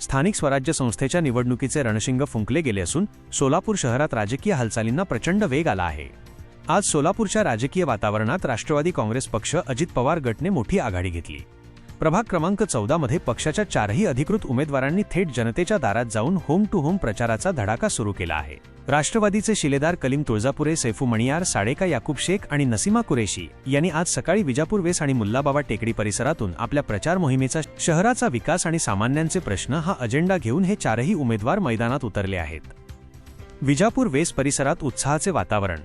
स्थानिक स्वराज्य संस्थेच्या निवडणुकीचे रणशिंग फुंकले गेले असून सोलापूर शहरात राजकीय हालचालींना प्रचंड वेग आला आहे. आज सोलापूरच्या राजकीय वातावरणात राष्ट्रवादी काँग्रेस पक्ष अजित पवार गटने मोठी आघाडी घेतली. प्रभाग क्रमांक चौदामध्ये पक्षाच्या चारही अधिकृत उमेदवारांनी थेट जनतेच्या दारात जाऊन होम टू होम प्रचाराचा धडाका सुरू केला आहे. राष्ट्रवादीचे शिलेदार कलीम तुळजापुरे सैफू मणियार साडेका याकूब शेख आणि नसीमा कुरेशी यांनी आज सकाळी विजापूर वेस आणि मुल्लाबाबा टेकडी परिसरातून आपल्या प्रचार मोहिमेचा शहराचा विकास आणि सामान्यांचे प्रश्न हा अजेंडा घेऊन हे चारही उमेदवार मैदानात उतरले आहेत. विजापूर वेस परिसरात उत्साहाचे वातावरण.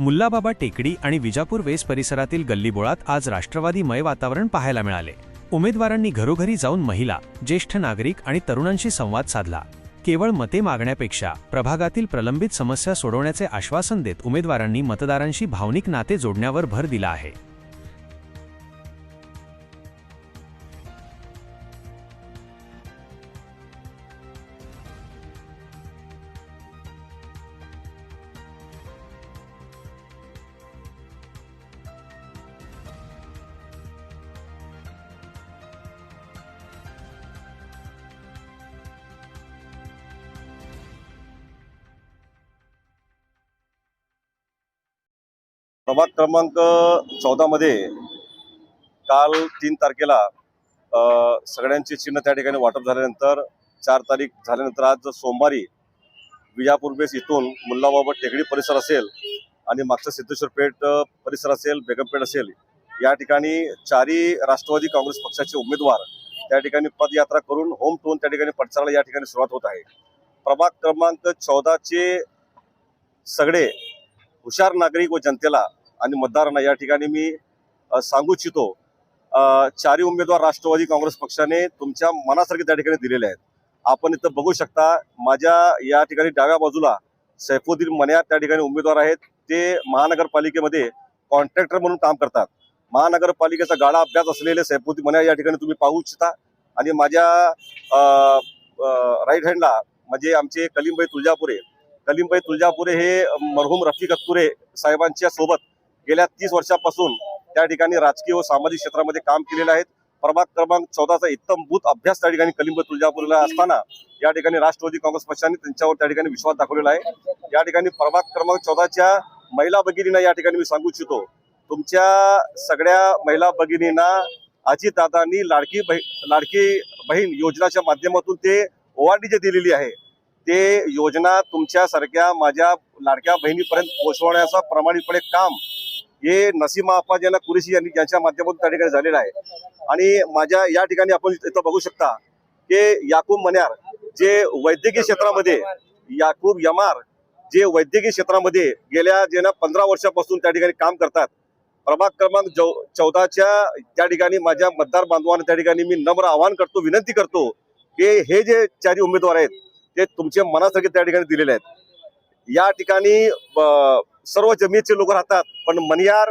मुल्लाबाबा टेकडी आणि विजापूर वेस परिसरातील गल्लीबोळात आज राष्ट्रवादीमय वातावरण पाहायला मिळाले. उमेदवारांनी घरोघरी जाऊन महिला ज्येष्ठ नागरिक आणि तरुणांशी संवाद साधला. केवळ मते मागण्यापेक्षा प्रभागातील प्रलंबित समस्या सोडवण्याचे आश्वासन देत उमेदवारांनी मतदारांशी भावनिक नाते जोडण्यावर भर दिला आहे. प्रभाग क्रमांक चौदामध्ये काल तीन तारखेला सगळ्यांची चिन्ह त्या ठिकाणी वाटप झाल्यानंतर चार तारीख झाल्यानंतर आज सोमवारी विजापूर बेस इथून मुल्लाबाबा टेकडी परिसर असेल आणि मागचा सिद्धेश्वर पेठ परिसर असेल बेगमपेठ असेल या ठिकाणी चारही राष्ट्रवादी काँग्रेस पक्षाचे उमेदवार त्या ठिकाणी पदयात्रा करून होम टून त्या ठिकाणी प्रचाराला या ठिकाणी सुरुवात होत आहे. प्रभाग क्रमांक चौदाचे सगळे हुशार नागरिक व जनतेला आणि मतदारांना या ठिकाणी मी सांगू इच्छितो चारही उमेदवार राष्ट्रवादी काँग्रेस पक्षाने तुमच्या मनासारखे त्या ठिकाणी दिलेले आहेत. आपण इथं बघू शकता माझ्या या ठिकाणी डाव्या बाजूला सैफुद्दीन मन्यार त्या ठिकाणी उमेदवार आहेत. ते महानगरपालिकेमध्ये कॉन्ट्रॅक्टर म्हणून काम करतात. महानगरपालिकेचा गाडा अभ्यास असलेले सैफुद्दीन मन्या या ठिकाणी तुम्ही पाहू इच्छिता. आणि माझ्या राईट हँडला म्हणजे आमचे कलीमबाई तुळजापुरे कलीमबाई तुळजापुरे हे मरहूम रफिक अत्तुरे साहेबांच्या सोबत गेल्या तीस वर्षापासून त्या ठिकाणी राजकीय व सामाजिक क्षेत्रामध्ये काम केलेले आहेत. प्रभाग क्रमांक चौदाचा इतम बूथ अभ्यास त्या ठिकाणी कलिंब तुळजापूरला असताना या ठिकाणी राष्ट्रवादी काँग्रेस पक्षाने त्यांच्यावर त्या ठिकाणी विश्वास दाखवलेला आहे. या ठिकाणी प्रभाग क्रमांक चौदाच्या महिला भगिनींना या ठिकाणी मी सांगू इच्छितो. तुमच्या सगळ्या महिला भगिनींना अजितदादांनी लाडकी बही लाडकी बहीण योजनाच्या माध्यमातून ते ओआरडी जे दिलेली आहे ते योजना तुमच्यासारख्या माझ्या लाडक्या बहिणीपर्यंत पोहोचवण्याचा प्रामाणिकपणे काम हे नसीमा अप्पाजींना कुरेशी यांनी यांच्या माध्यमातून त्या ठिकाणी झालेलं आहे. आणि माझ्या या ठिकाणी आपण इथं बघू शकता की याकूब मन्यार जे वैद्यकीय क्षेत्रामध्ये याकूब यमार जे वैद्यकीय क्षेत्रामध्ये गेल्या जे ना पंधरा वर्षापासून त्या ठिकाणी काम करतात. प्रभाग क्रमांक चौ चौदाच्या त्या ठिकाणी माझ्या मतदार बांधवांना त्या ठिकाणी मी नम्र आवाहन करतो विनंती करतो की हे जे चारी उमेदवार आहेत ते तुमचे मनासारखे त्या ठिकाणी दिलेले आहेत. या ठिकाणी सर्व जमिनीचे लोक राहतात. पण मनियार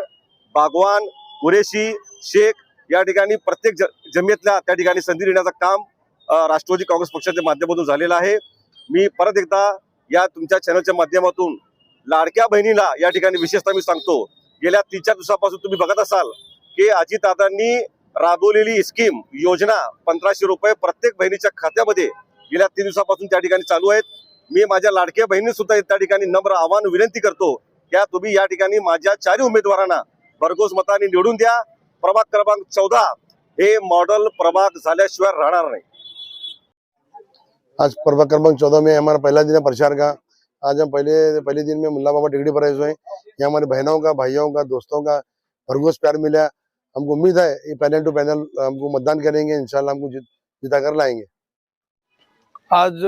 बागवान कुरेशी शेख या ठिकाणी प्रत्येक ज जमियतल्या त्या ठिकाणी संधी देण्याचं काम राष्ट्रवादी काँग्रेस पक्षाच्या माध्यमातून झालेलं आहे. मी परत एकदा या तुमच्या चॅनलच्या माध्यमातून लाडक्या बहिणीला या ठिकाणी विशेषतः मी सांगतो गेल्या तीन चार दिवसापासून तुम्ही बघत असाल की अजितदादांनी राबवलेली स्कीम योजना पंधराशे रुपये प्रत्येक बहिणीच्या खात्यामध्ये गेल्या तीन दिवसापासून त्या ठिकाणी चालू आहेत. मी माझ्या लाडक्या बहिणी सुद्धा त्या ठिकाणी नम्र आव्हान विनंती करतो त्या तुम्ही या ठिकाणी माझ्या चारही उमेदवारांना भरघोस मताने निवडून द्या. प्रभाग क्रमांक चौदा, हे मॉडेल प्रभाग झाल्याशिवाय नाही. आज प्रभाग क्रमांक चौदह में हमारा पहला दिन है प्रचार का. आज हम पहले पहले दिन में मुल्ला बाबा टिकड़ी पर हुए हैं. ये हमारे बहनों का, भाइयों का, दोस्तों का भरघोस प्यार मिला. हमको उम्मीद है ये पैनल टू पैनल हमको मतदान करेंगे. इंशाल्लाह हमको जिता कर लाएँगे. आज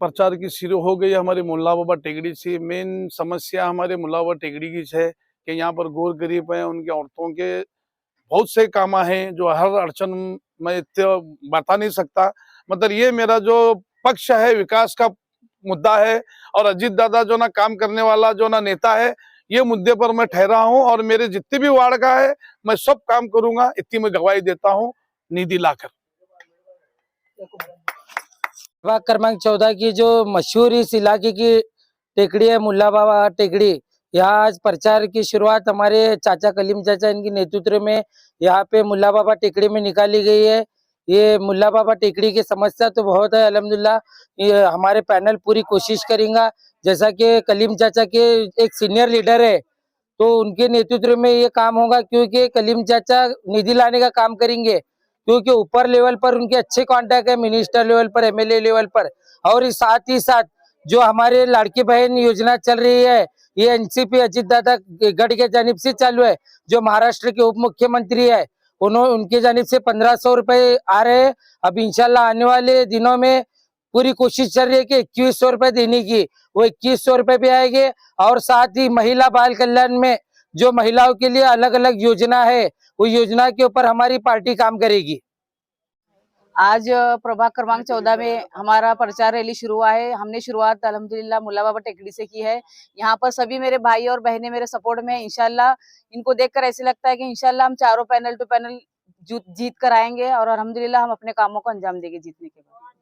प्रचार की शुरू हो गई हमारे मुल्ला बाबा टेगड़ी से। मेन समस्या हमारे मुल्ला बाबा टेगड़ी की है कि यहाँ पर गोर गरीब हैं, उनके औरतों के बहुत से काम हैं जो हर अड़चन मैं बता नहीं सकता। मतलब ये मेरा जो पक्ष है, विकास का मुद्दा है और अजीत दादा जो ना काम करने वाला, जो ना नेता है, ये मुद्दे पर मैं ठहरा हूँ और मेरे जितने भी वार्ड का है, मैं सब काम करूँगा। इतनी मैं गवाही देता हूँ। निधि लाकर। प्रभाग क्रमांक चौदह की जो मशहूर इस इलाके की टेकड़ी है, मुल्ला बाबा टेकड़ी। यहाँ आज प्रचार की शुरुआत हमारे चाचा कलीम चाचा इनके नेतृत्व में यहाँ पे मुल्ला बाबा टेकड़ी में निकाली गई है। ये मुल्ला बाबा टेकड़ी की समस्या तो बहुत है, अलहमदुल्ला। हमारे पैनल पूरी कोशिश करेंगे। जैसा कि कलीम चाचा के एक सीनियर लीडर है तो उनके नेतृत्व में ये काम होगा, क्योंकि कलीम चाचा निधि लाने का काम करेंगे। क्योंकि ऊपर लेवल पर उनके अच्छे कांटेक्ट है मिनिस्टर लेवल पर एमएलए लेवल पर। और साथ ही साथ जो हमारे लाड़की बहन योजना चल रही है, ये एनसीपी अजीत दादा गढ़ के जानिब से चालू है, जो महाराष्ट्र के उप मुख्यमंत्री है उन्होंने उनके जानिब से पंद्रह सौ रुपए आ रहे हैं। अब इंशाल्लाह आने वाले दिनों में पूरी कोशिश चल रही है कि इक्कीस सौ रुपए देने की, वो इक्कीस सौ रुपए भी आएँगे। और साथ ही महिला बाल कल्याण में जो महिलाओं के लिए अलग अलग योजना है वो योजना के ऊपर हमारी पार्टी काम करेगी। आज प्रभाग क्रमांक चौदह में हमारा प्रचार रैली शुरू हुआ है। हमने शुरुआत अल्हम्दुलिल्लाह मुला बाबा टेकड़ी से की है। यहाँ पर सभी मेरे भाई और बहनें मेरे सपोर्ट में हैं। इंशाल्लाह इनको देखकर ऐसे लगता है कि इनशाला हम चारों पैनल टू पैनल जीत कर आएँगे और अल्हम्दुलिल्लाह हम अपने कामों को अंजाम देंगे जीतने के बाद।